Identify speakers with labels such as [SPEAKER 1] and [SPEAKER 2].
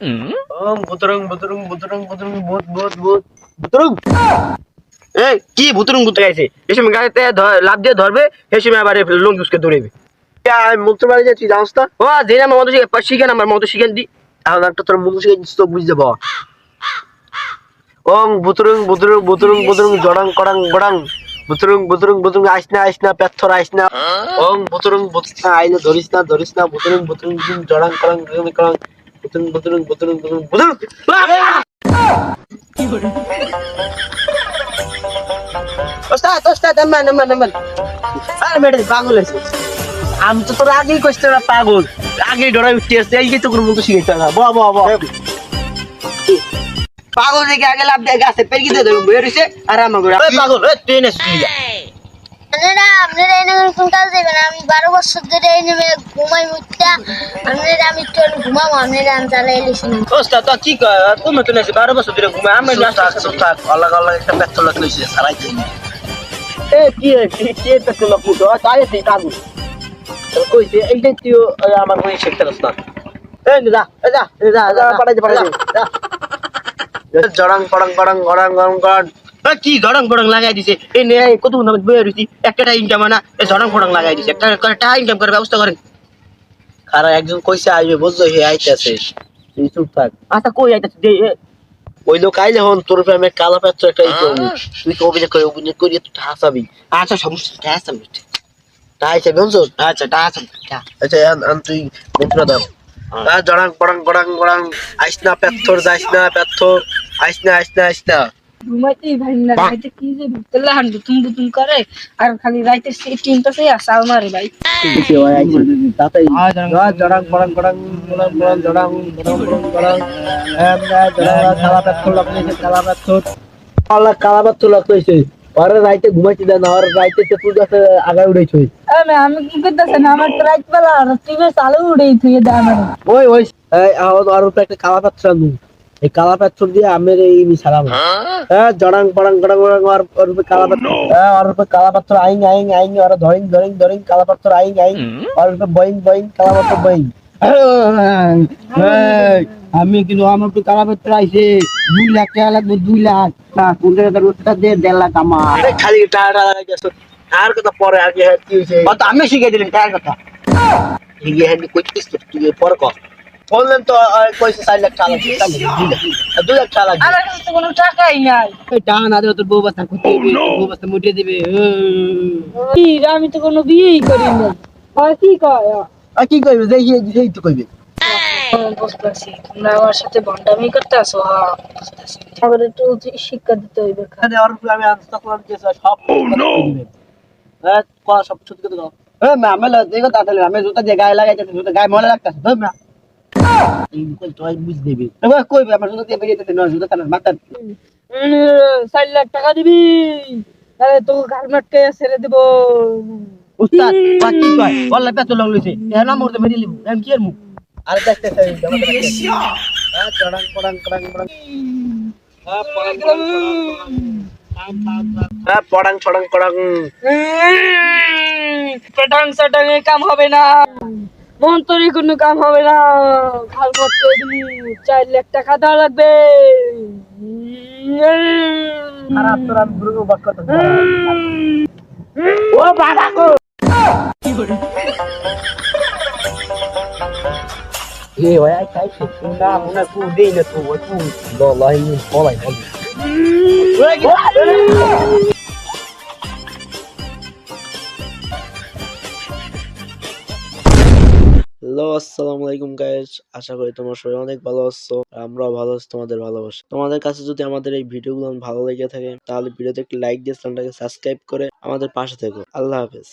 [SPEAKER 1] ওম বুতরং বুতরং বুতরং বুতরং ভূত ভূত ভূত বুতরং এই কি বুতরং বুতরং আইছে এই সময় গাড়িতে লাফ দিয়ে ধরবে এই সময় আবার লোক দুসকে দৌড়াবে আমি যাচ্ছি জানোস না ও যে আমার মতো শিখে শিখেন আমার মতো শিখেন দি এখন একটা তোর মুখ শিখে তো বুঝতে পাওয়া ওং বুতরং বুতরং বুতরং বুতরং জড়াং কড়াং বড়াং বুতরং বুতরং বুতরং আইস না আইস না পেথর আইস না ওং বুতরং বুতরং আইলে ধরিস না ধরিস না বুতরং বুতরং জড়াং কড়াং কড়াং বুতরং বুতরং বুতরং বুতরং বুতরং ওস্তাদ ওস্তাদ আম্মান আম্মান আম্মান আরে মেডে পাগল আছে আমি তো তোর আগেই কইতে না পাগল। আগেই ডরাই উঠতে আসছে এই তো কোনো মতো শিখেছে না বাহ বাহ বাহ পাগল দেখে আগে লাভ দিয়ে গাছে পেরে গিয়ে দেবো বের হইছে আর আমার করে পাগল এ ট্রেনে শুয়ে
[SPEAKER 2] আপনারা আপনারা এই নেমে কোন কাজ দেবেন আমি বারো বছর ধরে এই নেমে ঘুমাই মুখটা আপনারা আমি একটু ঘুমাবো আপনারা আমি চালাই এলিছি না
[SPEAKER 1] ওস্তাদ তো কি কয়? তুমি তো নাকি বারো বছর ধরে ঘুমায় আমি থাক থাক আল্লাহ আল্লাহ একটা পেট্রোল লইছে সারাই দিন। এ কি কি কি পেট্রোল পুটো তাই তুই কাগু কইছে এইটাই তুই আমার মনে শিখতে না এই যা যা যা যা পাঠাইছে পাঠাইছে জড়াং পড়াং পড়াং গড়াং গড়াং গড়াং এ কি গড়াং পড়াং লাগাই দিছে? এই নে কত বইয়া একটা ইনকাম না এই জড়াং পড়াং লাগাই দিছে। একটা ইনকাম করে ব্যবস্থা করেন। খারা একজন কইছে আইবে বুঝছ? হে আইতাছে। তুই চুপ থাক। আচ্ছা কই আইতাছে? দে ওই লোক আইলে হন তোর কালা পাত্র একটা ই করব। তুই তো অভিযোগ করে অভিযোগ করি তুই হাসাবি আচ্ছা সমস্যা আচ্ছা বলছো আচ্ছা হাসাবি আচ্ছা আন- আন তুই মন্ত্র দাও। জড়াং পড়াং আইস না পেথর যাইস না পেথর আইস না আইস না আইস না।
[SPEAKER 3] ঘুমাইতেই ভাই না রাইতে কি যে ভুতলা হান বুতুম বুতুম করে আর খালি রাইতে সেই টিনটা সেই আসাল মারে ভাই
[SPEAKER 1] তাতেই জড়াং পড়াং পড়াং পড়াং পড়াং জড়াং পড়াং পড়াং পড়াং এম না জড়াং কালা পেথর লাগতেছে কালা পেথর আল্লাহ কালা পরে রাইতে ঘুমাইতে দেন আর রাইতে তো তুই আগায় উড়েছ
[SPEAKER 3] আমি আমি কি করতেছে না আমার তো রাইত বেলা আর টিভি চালু উড়েই থুয়ে দেয় আমার
[SPEAKER 1] ওই ওই আর উপরে একটা কালা পাত্র আনু এই কালা পাত্র দিয়ে আমের এই মি সারাম হ্যাঁ জড়াং পড়াং পড়াং পড়াং আর উপরে কালা পাত্র হ্যাঁ আর উপরে কালা পাত্র আইং আইং আইং আর ধরিং ধরিং ধরিং কালা পাত্র আইং আইং আর উপরে বইং বইং কালা পাত্র বইং। আমি কিন্তু আমার তো কালা পাত্র আইছে। দুই লাখ টাকা লাগবে দুই লাখ। না কোন জায়গায় দিয়ে দেড় লাখ আমার। খালি টাকা টাকা আর কথা পরে আর কি কি হইছে আমি শিখাই দিলেন টাকার কথা। হেডি কইতিস তো তুই পরে কর। বললেন তো কইছে চার লাখ টাকা লাখ, লাগবে।
[SPEAKER 3] আমার কাছে তো কোনো টাকাই নাই।
[SPEAKER 1] এই টাকা না দিলে তোর বউ বাচ্চা করতে দিবে বউ বাচ্চা মুটিয়ে দিবে
[SPEAKER 3] কি রে, আমি তো কোনো বিয়েই করি নাই। আর কি কয়?
[SPEAKER 1] আর কি কইবে? যে এই তো কইবে।
[SPEAKER 3] হ্যাঁ, বুঝতেছি। তোমরা আমার সাথে ভণ্ডামি করতে আসো হ্যাঁ বুঝতেছি। একটু শিক্ষা দিতে হইবে
[SPEAKER 1] আর আমি আনস্তা করে দিয়েছি সব দিবেন হ্যাঁ করা সব সত্যি কথা দাও। হ্যাঁ মা আমি দেখো আমি জুতা দিয়ে গায়ে লাগাইতে জুতা গায়ে মনে লাগতেছে। ধর না
[SPEAKER 3] চার লাখ টাকা দিবি। তাহলে তো গাল ছেড়ে দেবো।
[SPEAKER 1] উস্তাদ বাকি কয়? বললে পেতো লাগলিছে এ না মরতে মেরে লিবু। এম কি এর মুখ? আর দেখতে চাই চড়াং পড়াং পড়াং পড়াং। পড়াং পড়াং পড়াং। ছড়াং পড়াং।
[SPEAKER 3] পেটাং সাটাং কাম হবে না। মন্তরে কোনো কাম হবে না। গাল মাটকে দিবি চার লাখ টাকা দেওয়া লাগবে।
[SPEAKER 1] করতে ও বাবা গো! এ ওই আই খাই না মনে কু দেই না তো ওই কু? হ্যালো, আসসালামু আলাইকুম গাইস আশা করি তোমরা সবাই অনেক ভালো আছো আমরাও ভালো আছি, তোমাদের ভালোবাসা। তোমাদের কাছে যদি আমাদের এই ভিডিওগুলো ভালো লেগে থাকে, তাহলে ভিডিওতে একটি লাইক দিয়ে চ্যানেলটাকে সাবস্ক্রাইব করে আমাদের পাশে থেকো। আল্লাহ হাফেজ।